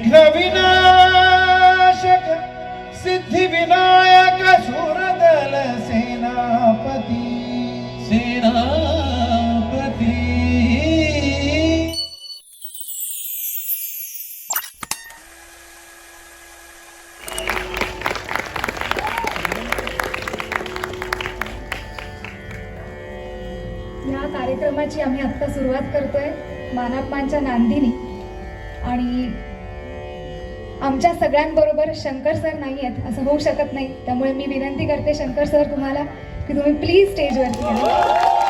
विघ्न विनाशक सिद्धि विनायक सुरदल सेनापती। सेनापती। ह्या कार्यक्रमाची आम्ही आत्ता सुरुवात करतोय मानापमानच्या नांदीनी. आणि आमच्या सगळ्यांबरोबर शंकर सर नाही आहेत असं होऊ शकत नाही. त्यामुळे मी विनंती करते शंकर सर तुम्हाला की तुम्ही प्लीज स्टेजवरती या.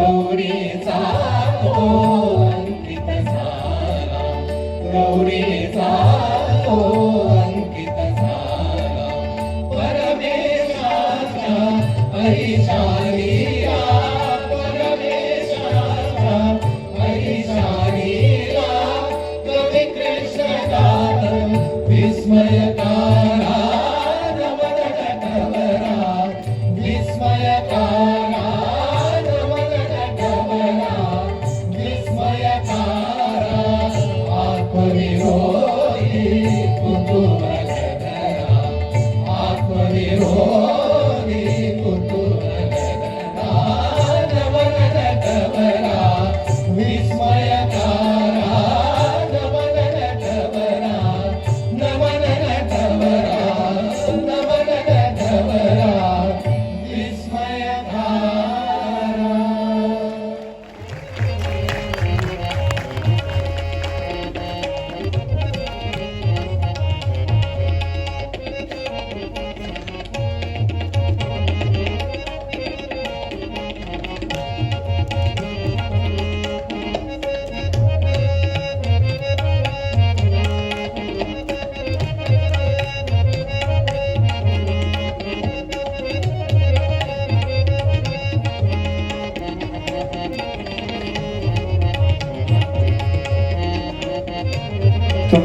गौरीचा तो अंकित झाला गौरीचा तो अंकित झाला परमेशाच्या ऐशानीला Lord.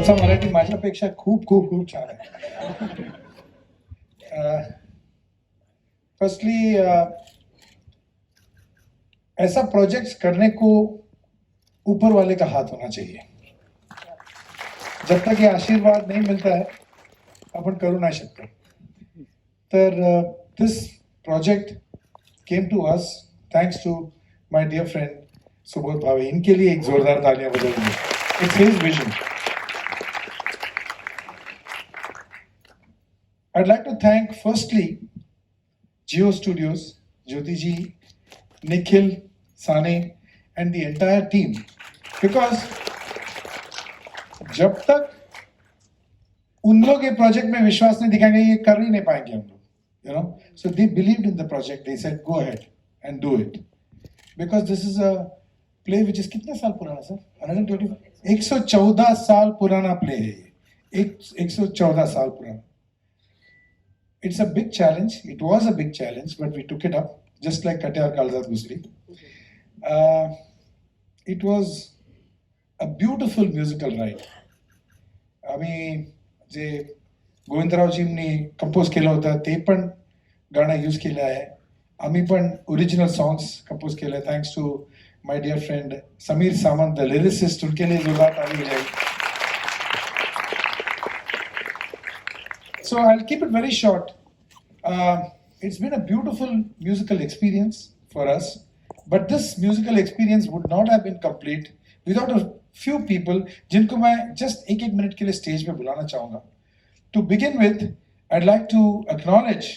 तुमचा मराठी माझ्यापेक्षा खूप खूप खूप छान आहे. फर्स्टली ऐसा प्रोजेक्ट करने को ऊपर वाले का हाथ होना चाहिए। जब तक ये आशीर्वाद नहीं मिलता है, अपन करू नाही शकतो तर this project came to us thanks to my dear friend Subodh Bhave इनके लिए एक जोरदार तालियाँ बजाएँगे it's his vision I'd like to thank firstly Geo Studios, Jyoti ji, Nikhil, Sane, and the entire team. Because जब तक उन लोग ये प्रोजेक्ट में विश्वास नहीं दिखाएँगे ये कर ही नहीं पाएँगे हम लोग you know so they believed in the project they said go ahead and do it because this is a play which is कितने साल पुराना सर 120 114 साल पुराना प्ले है ये। एक 114 साल पुराना। it's a big challenge it was a big challenge but we took it up just like Katyar Kalzad Gusri uh, it was a beautiful musical ride आम्ही जे गोविंदरावजींनी कंपोज केलं होतं ते पण गाणं यूज केलं आहे आम्ही पण ओरिजिनल सॉंग्स कंपोज केले thanks to my dear friend Sameer Sawant the lyricist उनके लिए जोरदार So I'll keep it very short. Uh, it's been a beautiful musical experience for us, but this musical experience would not have been complete without a few people जिनको मैं just एक एक minute के लिए stage पे बुलाना चाहूंगा. To begin with, I'd like to acknowledge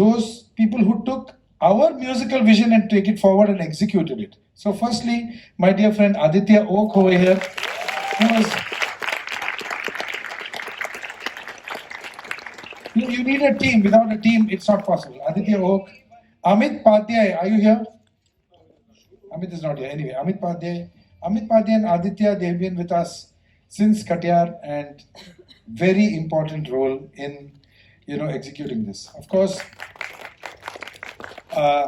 those people who took our musical vision and take it forward and executed it. So, firstly, my dear friend Aditya Oak over here, who was need a team. Without a team, it's not possible. Aditya Oak. Amit Patiay. are you here? Amit is not here. Anyway, Amit Patiay, Amit Patiay and Aditya, they've been with us since Katyar and very important role in, you know, executing this. Of course, uh,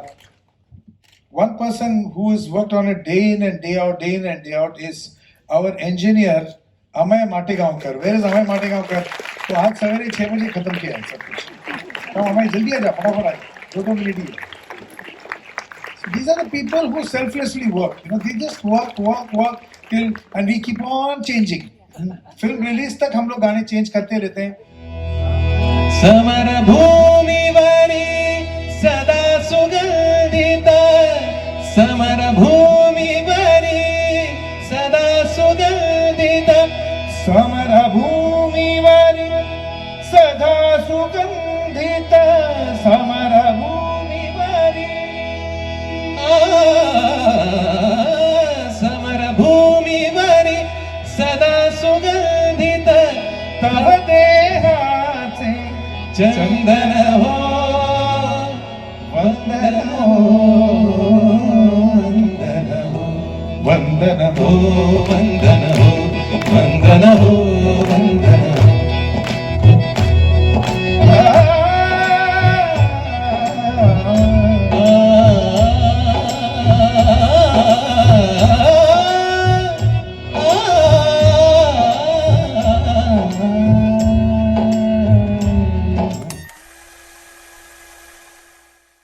one person who has worked on it day in and day out, day in and day out is our engineer, Amay Matigaonkar. Where is Amay Matigaonkar? तो आज सवेरे छह बजे खत्म किया है सब कुछ तो अमय जल्दी आ जा फटाफट आ जा दो दो मिनट ही है So these are the people who selflessly work. You know, they just work, work, work till, and we keep on changing. Film release तक हम लोग गाने चेंज करते रहते हैं समर भूमिवरी सदा सुगंधित समर भूमिवरी सदा सुगंधित समर भूमिवरी सदा ಸುಗಂಧಿತ ಸಮರ ಭೂಮಿ ಬರಿ ಸಮರ ಭೂಮಿ ಬರಿ ಸದಾ ಸುಗಂಧಿತ ತವ ದೇಹಾಚೆ ಚಂದನ ಹೋ ವಂದನ ಹೋ ವಂದನ ಹೋ ವಂದನ ಹೋ ವಂದನ ಹೋ ವಂದನ